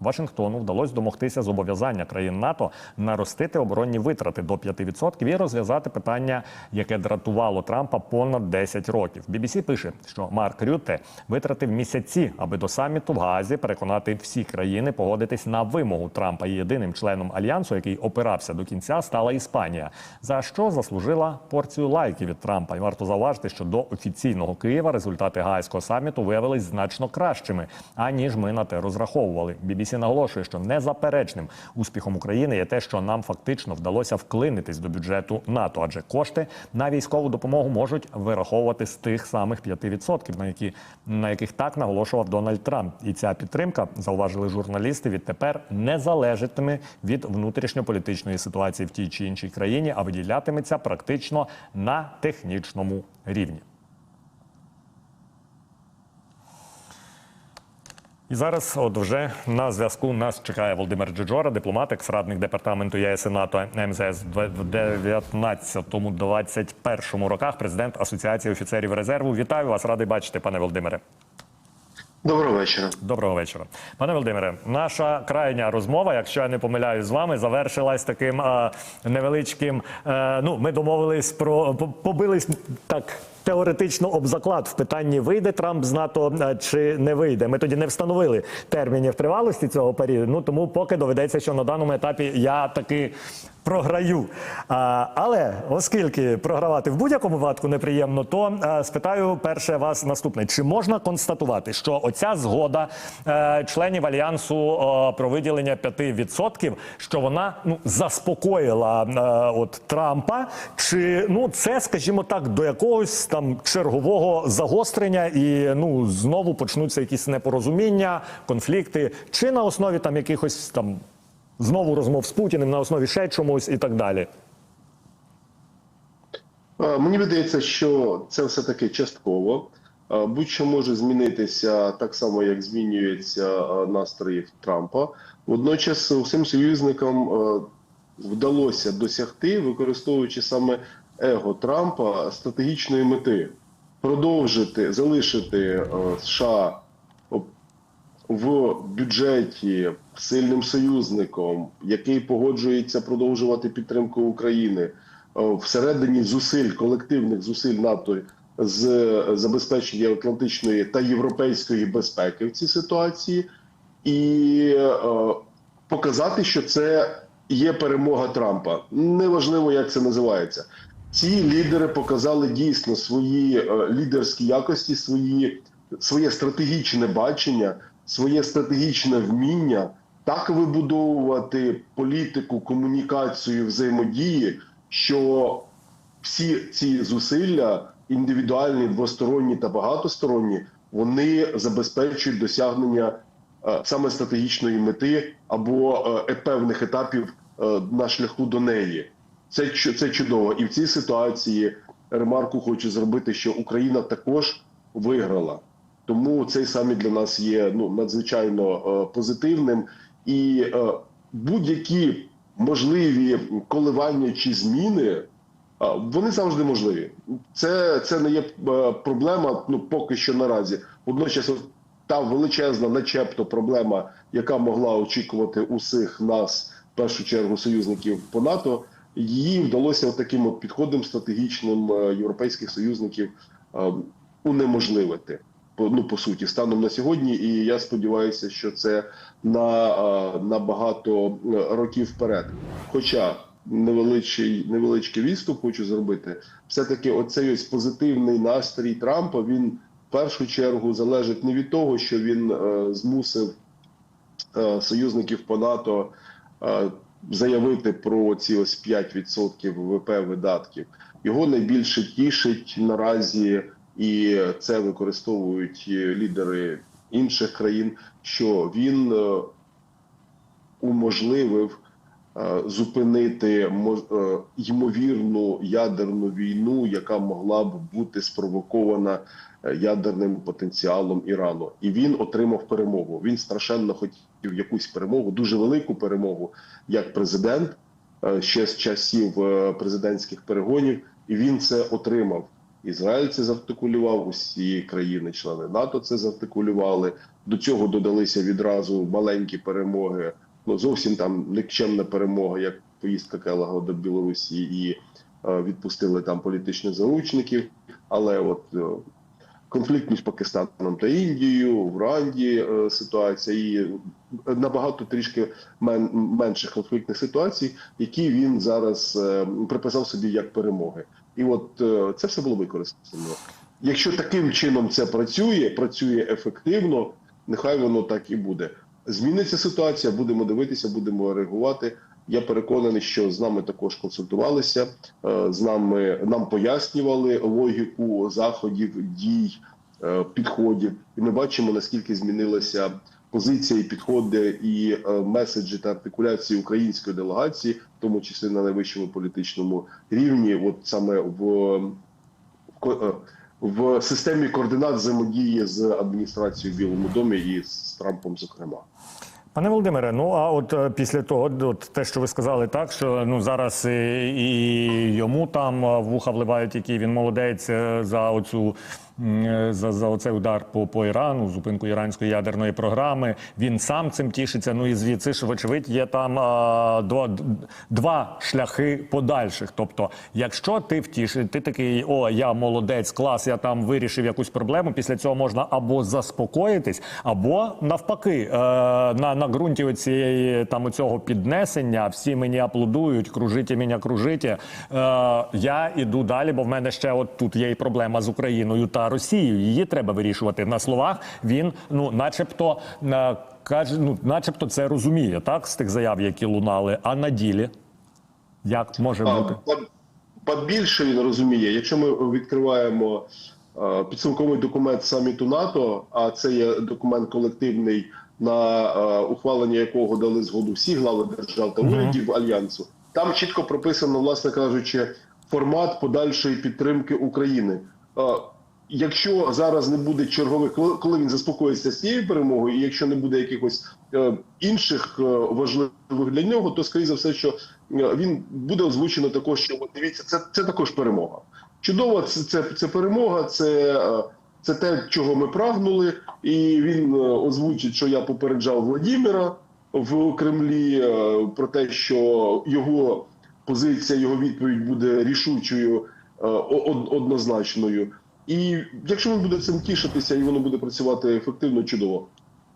Вашингтону вдалося домогтися зобов'язання країн НАТО наростити оборонні витрати до 5% і розв'язати питання, яке дратувало Трампа понад 10 років. BBC пише, що Марк Рютте витратив місяці, аби до саміту в Газі переконати всі країни погодитись на вимогу Трампа. І єдиним членом альянсу, який опирався до кінця, стала Іспанія, за що заслужила порцію лайків від Трампа. І варто зауважити, що до офіційного Києва результати Гаазького саміту виявились значно кращими, аніж ми на те розраховували. BBC наголошує, що незаперечним успіхом України є те, що нам фактично вдалося вклинитись до бюджету НАТО, адже кошти на військову допомогу можуть вираховувати з тих самих 5%, на які на яких так наголошував Дональд Трамп. І ця підтримка зауважили журналісти. Відтепер не залежатиме від внутрішньополітичної ситуації в тій чи іншій країні, а виділятиметься практично на технічному рівні. І зараз, от вже на зв'язку нас чекає Володимир Джиджора, дипломат, екс-радник департаменту ЄС і НАТО МЗС в 19-21 роках, президент Асоціації офіцерів резерву. Вітаю вас, радий бачити, пане Володимире. Доброго вечора. Доброго вечора, пане Володимире. Наша крайня розмова, якщо я не помиляюсь з вами, завершилась таким а, невеличким. А, ну, ми домовились про побились так. Теоретично об заклад в питанні вийде Трамп з НАТО чи не вийде. Ми тоді не встановили термінів тривалості цього періоду. Ну тому поки доведеться, що на даному етапі я таки програю. А, але оскільки програвати в будь-якому випадку неприємно, то а, спитаю перше вас наступне: чи можна констатувати, що оця згода е, членів альянсу е, про виділення 5%, що вона ну заспокоїла е, от Трампа, чи ну це, скажімо так, до якогось там чергового загострення, і ну знову почнуться якісь непорозуміння, конфлікти, чи на основі там якихось там знову розмов з Путіним на основі ще чомусь і так далі. Е, Мені видається, що це все таки частково. Е, Будь-що може змінитися так само, як змінюються е, настрої Трампа. Водночас усім союзникам вдалося досягти, використовуючи саме его Трампа стратегічної мети продовжити залишити США в бюджеті сильним союзником, який погоджується продовжувати підтримку України е, всередині зусиль колективних зусиль НАТО з забезпечення атлантичної та європейської безпеки в цій ситуації, і е, показати, що це є перемога Трампа. Неважливо, як це називається. Ці лідери показали дійсно свої е, лідерські якості, свої своє стратегічне бачення, своє стратегічне вміння так вибудовувати політику, комунікацію, взаємодії, що всі ці зусилля, індивідуальні, двосторонні та багатосторонні, вони забезпечують досягнення е, саме стратегічної мети або е, певних етапів е, на шляху до неї. Це це чудово, і в цій ситуації ремарку хочу зробити, що Україна також виграла. Тому цей саміт для нас є ну надзвичайно е, позитивним, і е, будь-які можливі коливання чи зміни е, вони завжди можливі. Це, це не є проблема. Ну поки що наразі. Водночас, та величезна, начебто, проблема, яка могла очікувати усіх нас, в першу чергу, союзників по НАТО, її вдалося таким підходом стратегічним європейських союзників унеможливити. Ну, по суті, станом на сьогодні, і я сподіваюся, що це на, на багато е, років вперед. Хоча невеличкий, невеличкий відступ хочу зробити, все-таки оцей ось позитивний настрій Трампа він в першу чергу залежить не від того, що він е, змусив е, союзників по НАТО е, заявити про ці ось 5% ВВП видатків. Його найбільше тішить наразі, і це використовують е, лідери інших країн, що він е, уможливив е, зупинити ймовірну ядерну війну, яка могла б бути спровокована ядерним потенціалом Ірану, і він отримав перемогу. Він страшенно хотів якусь перемогу, дуже велику перемогу, як президент ще з часів президентських перегонів, і він це отримав. Ізраїль це завтикулював, усі країни-члени НАТО це завтикулювали. До цього додалися відразу маленькі перемоги. Ну зовсім там нікчемна перемога, як поїздка Келага до Білорусі, і е, відпустили там політичних заручників. Але от е, конфлікт між Пакистаном та Індією, в Ранді е, ситуація і набагато трішки мен, менших конфліктних ситуацій, які він зараз е, приписав собі як перемоги. І от е, це все було використано. Якщо таким чином це працює, працює ефективно, нехай воно так і буде. Зміниться ситуація, будемо дивитися, будемо реагувати. Я переконаний, що з нами також консультувалися, е, з нами нам пояснювали логіку заходів, дій, е, підходів, і ми бачимо наскільки змінилася позиція, і підходи і е, меседжі та артикуляції української делегації, в тому числі на найвищому політичному рівні, от саме в, в, е, системі координат взаємодії з адміністрацією в Білому домі і з Трампом, зокрема. Пане Володимире, ну а от е, після того, от те, що ви сказали, так що ну зараз і, йому там вуха вливають, який він молодець за оцю за, за оцей удар по, по Ірану, зупинку іранської ядерної програми. Він сам цим тішиться. Ну і звідси ж, вочевидь, є там а, два, два шляхи подальших. Тобто, якщо ти втішиш, ти такий, о, я молодець, клас, я там вирішив якусь проблему. Після цього можна або заспокоїтись, або навпаки, е, на, на ґрунті цієї там оцього піднесення всі мені аплодують, кружите мене, кружите. Е, я іду далі, бо в мене ще от тут є і проблема з Україною та Росією. Її треба вирішувати. На словах він, ну, начебто, е, каже, ну, начебто це розуміє, так, з тих заяв, які лунали. А на ділі як може бути? більше він розуміє, якщо ми відкриваємо е, підсумковий документ саміту НАТО, а це є документ колективний, на е, ухвалення якого дали згоду всі глави держав та урядів альянсу. Там чітко прописано, власне кажучи, формат подальшої підтримки України. Якщо зараз не буде чергових, коли- він заспокоїться з цією перемогою, і якщо не буде якихось е, інших е, важливих для нього, то скоріше за все, що е, він буде озвучено також, що дивіться, це, це також перемога. Чудово, це, це, це перемога, це, це те, чого ми прагнули, і він озвучить, що я попереджав Владіміра в Кремлі про те, що його позиція, його відповідь буде рішучою, однозначною. І якщо він буде цим тішитися і воно буде працювати ефективно, чудово.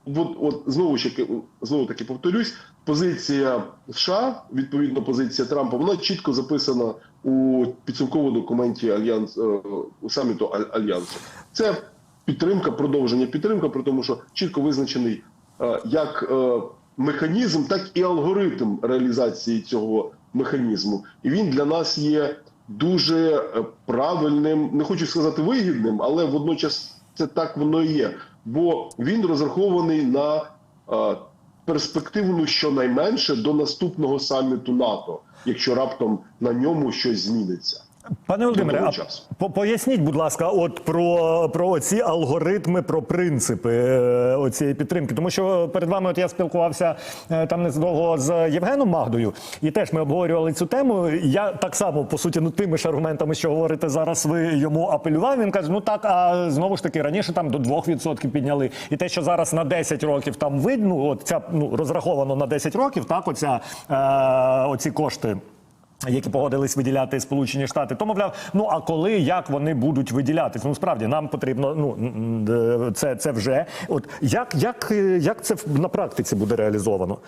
От, от знову ж знову таки повторюсь, позиція США, відповідно, позиція Трампа, вона чітко записана у підсумковому документі альянс е, саміту Аль- альянсу. Це підтримка, продовження підтримка, при тому, що чітко визначений е, як е, механізм, так і алгоритм реалізації цього механізму. І він для нас є дуже е, правильним, не хочу сказати вигідним, але водночас це так воно і є. Бо він розрахований на е, перспективну щонайменше до наступного саміту НАТО, якщо раптом на ньому щось зміниться. Пане Володимире, а по- поясніть, будь ласка, от про, про ці алгоритми, про принципи е, оцієї підтримки. Тому що перед вами от я спілкувався е, там незадовго з Євгеном Магдою, і теж ми обговорювали цю тему. Я так само, по суті, ну тими ж аргументами, що говорите зараз, ви йому апелював. Він каже: ну так, а знову ж таки раніше там до 2% підняли. І те, що зараз на 10 років там видно, от ця ну розраховано на 10 років, так, оця е, оці кошти які погодились виділяти Сполучені Штати, то мовляв, ну а коли як вони будуть виділятись? Ну справді нам потрібно. Ну це, це вже от як, як, е, як це на практиці буде реалізовано?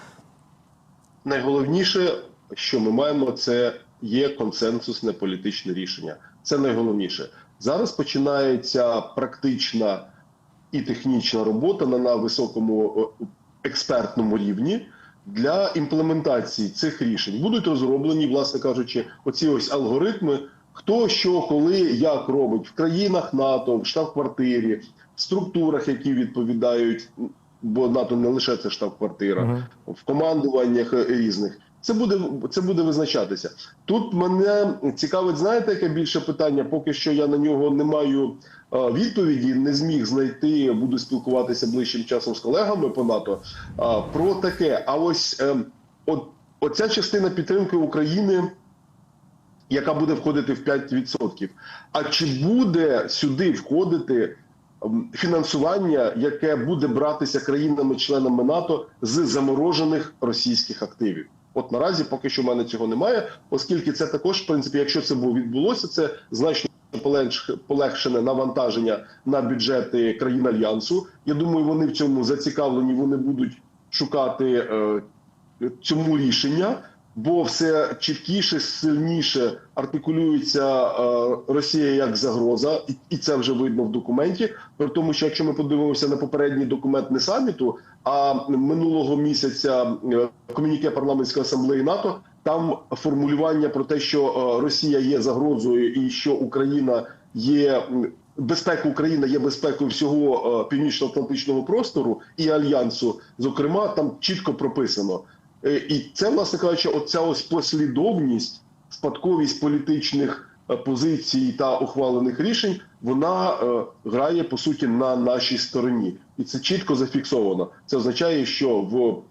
Найголовніше, що ми маємо, це є консенсусне політичне рішення. Це найголовніше. Зараз починається практична і технічна робота на, на високому е, експертному рівні для імплементації цих рішень. Будуть розроблені, власне кажучи, оці ось алгоритми. Хто що, коли, як робить в країнах НАТО, в штаб-квартирі, в структурах, які відповідають, бо НАТО не лише це штаб-квартира, в командуваннях різних. Це буде це буде визначатися. Тут мене цікавить, знаєте, яке більше питання? Поки що я на нього не маю е, відповіді, не зміг знайти. Буду спілкуватися ближчим часом з колегами по НАТО. Про таке. А ось е, от оця частина підтримки України яка буде входити в 5%. А чи буде сюди входити фінансування, яке буде братися країнами-членами НАТО з заморожених російських активів? От наразі поки що в мене цього немає, оскільки це також, в принципі, якщо це було відбулося, це значно полегш- полегшене навантаження на бюджети країн альянсу. Я думаю, вони в цьому зацікавлені. Вони будуть шукати е, цьому рішення, бо все чіткіше, сильніше артикулюється е, Росія як загроза, і, це вже видно в документі. При тому, що якщо ми подивимося на попередній документ не саміту, а минулого місяця е, комюніке парламентської асамблеї НАТО. Там формулювання про те, що е, Росія є загрозою, і що Україна є безпека України є безпекою всього північно-атлантичного простору і альянсу. Зокрема, там чітко прописано. Е, І це, власне кажучи, оця ось послідовність, спадковість політичних е, позицій та ухвалених рішень, вона е, грає по суті на нашій стороні, і це чітко зафіксовано. Це означає, що в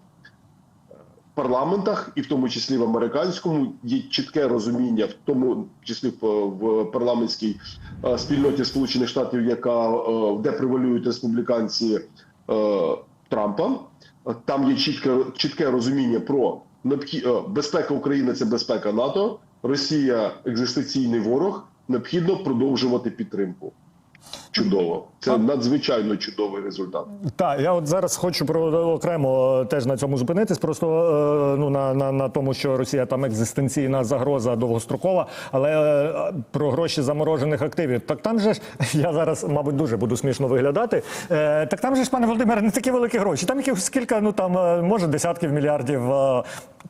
парламентах, і в тому числі в американському, є чітке розуміння, в тому числі в, парламентській спільноті Сполучених Штатів, яка де превалюють республіканці Трампа. Там є чітке чітке розуміння про е, безпека України це безпека НАТО, Росія екзистенційний ворог. Необхідно продовжувати підтримку. Чудово, це надзвичайно чудовий результат. Так, я от зараз хочу про окремо е, теж на цьому зупинитись. Просто е, ну на, на, на тому, що Росія там екзистенційна загроза довгострокова, але е, про гроші заморожених активів. Так там же ж я зараз, мабуть, дуже буду смішно виглядати. Так там же ж, пане Володимире, не такі великі гроші. Там якихось кілька, ну там може десятків мільярдів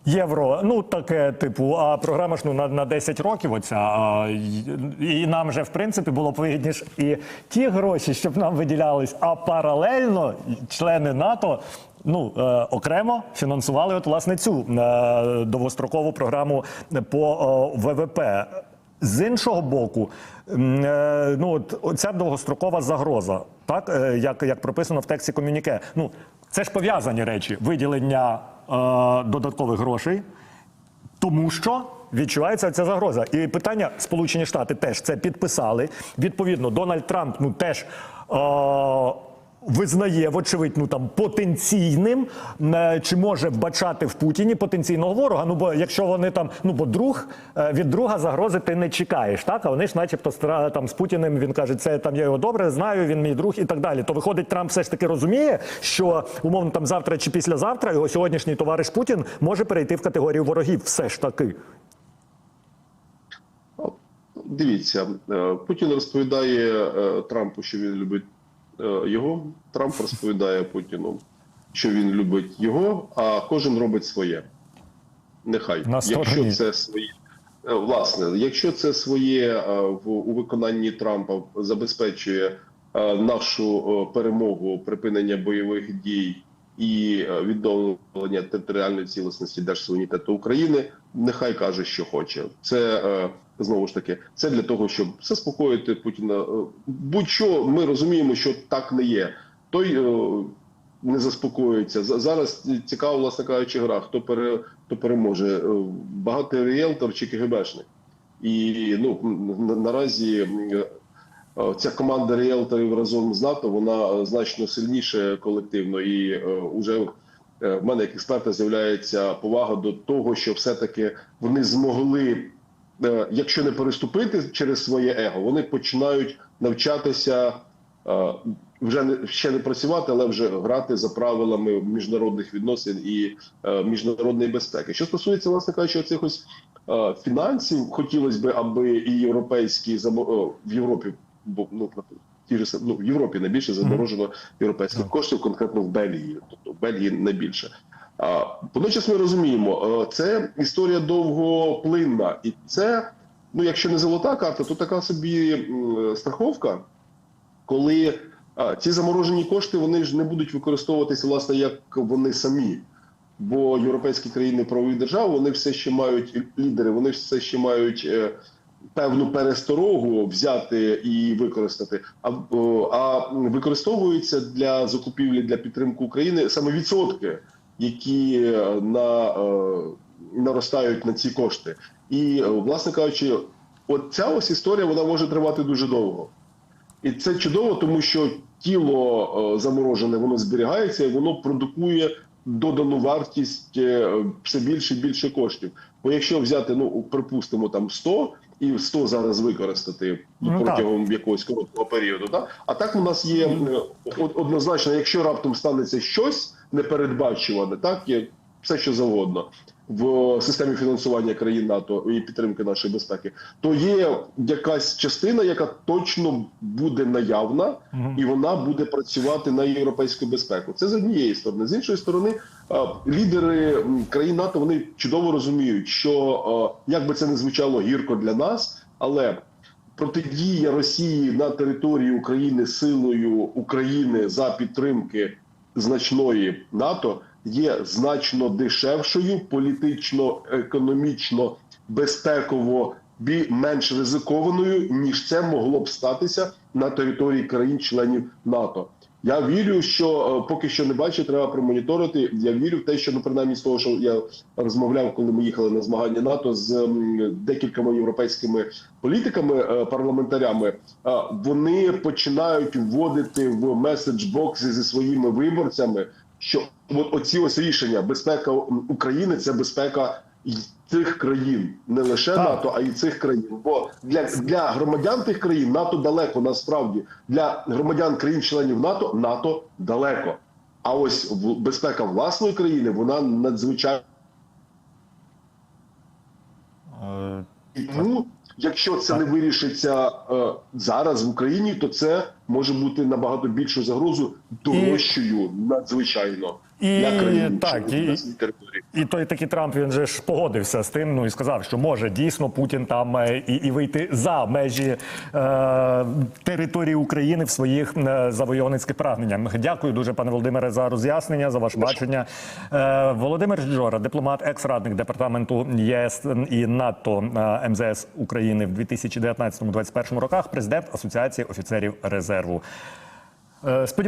євро. Ну таке типу. А програма ж ну на, на 10 років. Оця і, і нам же в принципі було б вигідніше і ті гроші, щоб нам виділялись, а паралельно члени НАТО. Ну е, окремо фінансували от власне цю е, довгострокову програму по е, ВВП. З іншого боку, е, ну от оця довгострокова загроза, так е, як, як прописано в тексті комюніке. Ну це ж пов'язані речі виділення е, додаткових грошей, тому що відчувається ця загроза. І питання Сполучені Штати теж це підписали. Відповідно, Дональд Трамп ну теж. Е- Визнає, вочевидь, ну там потенційним, е, чи може вбачати в Путіні потенційного ворога. Ну бо якщо вони там, ну бо друг е, від друга загрози ти не чекаєш, так а вони ж, начебто, там з Путіним він каже, це там я його добре знаю, він мій друг і так далі. То виходить, Трамп все ж таки розуміє, що умовно там завтра чи післязавтра його сьогоднішній товариш Путін може перейти в категорію ворогів. Все ж таки. Дивіться, е, Путін розповідає е, Трампу, що він любить е, його. Трамп розповідає Путіну, що він любить його, а кожен робить своє. Нехай, якщо це своє. Власне, якщо це своє в у виконанні Трампа забезпечує нашу перемогу, припинення бойових дій і відновлення територіальної цілісності держсуверенітету України, нехай каже, що хоче. Це знову ж таки це для того, щоб заспокоїти Путіна. Е, Будь-що ми розуміємо, що так не є. Той е, не заспокоюється. За- Зараз цікаво, власне кажучи, гра. Хто пере хто переможе? Е, Багатий ріелтор чи КГБшник? І ну наразі ця команда ріелторів разом з НАТО вона значно сильніше колективно, і е, уже е, в мене як експерта з'являється повага до того, що все-таки вони змогли, якщо не переступити через своє его, вони починають навчатися. е, Вже не ще не працювати, але вже грати за правилами міжнародних відносин і е, міжнародної безпеки. Що стосується, власне кажучи, цих ось е, фінансів, хотілося б, аби і європейські в Європі, бо ну ті ж ну, в Європі найбільше заморожено європейських коштів, конкретно в Бельгії, тобто в Бельгії найбільше. Водночас ми розуміємо, е, це історія довгоплинна, і це, ну якщо не золота карта, то така собі страховка, коли ці заморожені кошти вони ж не будуть використовуватися власне як вони самі. Бо європейські країни правових держав вони все ще мають лідери, вони все ще мають е, певну пересторогу взяти і використати. А, а використовуються для закупівлі для підтримки України саме відсотки, які е, на, е, наростають на ці кошти. І, е, власне кажучи, от ця ось історія вона може тривати дуже довго. І це чудово, тому що тіло заморожене воно зберігається і воно продукує додану вартість е, все більше і більше коштів. Бо якщо взяти, ну припустимо, там 100 і 100 зараз використати Ну, протягом якогось короткого періоду, да? а так у нас є е, однозначно, якщо раптом станеться щось непередбачуване, так є все що завгодно в системі фінансування країн НАТО і підтримки нашої безпеки, то є якась частина, яка точно буде наявна, і вона буде працювати на європейську безпеку. Це з однієї сторони. З іншої сторони, е, лідери країн НАТО вони чудово розуміють, що е, як би це не звучало гірко для нас, але протидія Росії на території України силою України за підтримки значної НАТО є значно дешевшою, політично, економічно, безпеково менш ризикованою, ніж це могло б статися на території країн-членів НАТО. Я вірю, що е, поки що не бачу, треба промоніторити. Я вірю в те, що ну принаймні з того, що я розмовляв, коли ми їхали на змагання НАТО з декількома європейськими політиками, е, парламентарями, е, вони починають вводити в меседж-бокси зі своїми виборцями, що от оці ось рішення безпека України це безпека цих країн, не лише Так. НАТО, а й цих країн. Бо для, для громадян тих країн НАТО далеко насправді для громадян країн-членів НАТО НАТО далеко. А ось безпека власної країни вона надзвичайно Е, тому, якщо це не вирішиться е, зараз в Україні, то це може бути набагато більшу загрозу дорожчою надзвичайно І- для країн так, і- на території. І той такий Трамп він же ж погодився з тим. Ну і сказав, що може дійсно Путін там е, і, і вийти за межі е, території України в своїх е, завойовницьких прагненнях. Дякую дуже, пане Володимире, за роз'яснення, за ваше бачення. Е, Володимир Джора, дипломат, екс-радник департаменту ЄС і НАТО е, МЗС України в 2019-2021 роках, президент Асоціації офіцерів резерву. Е,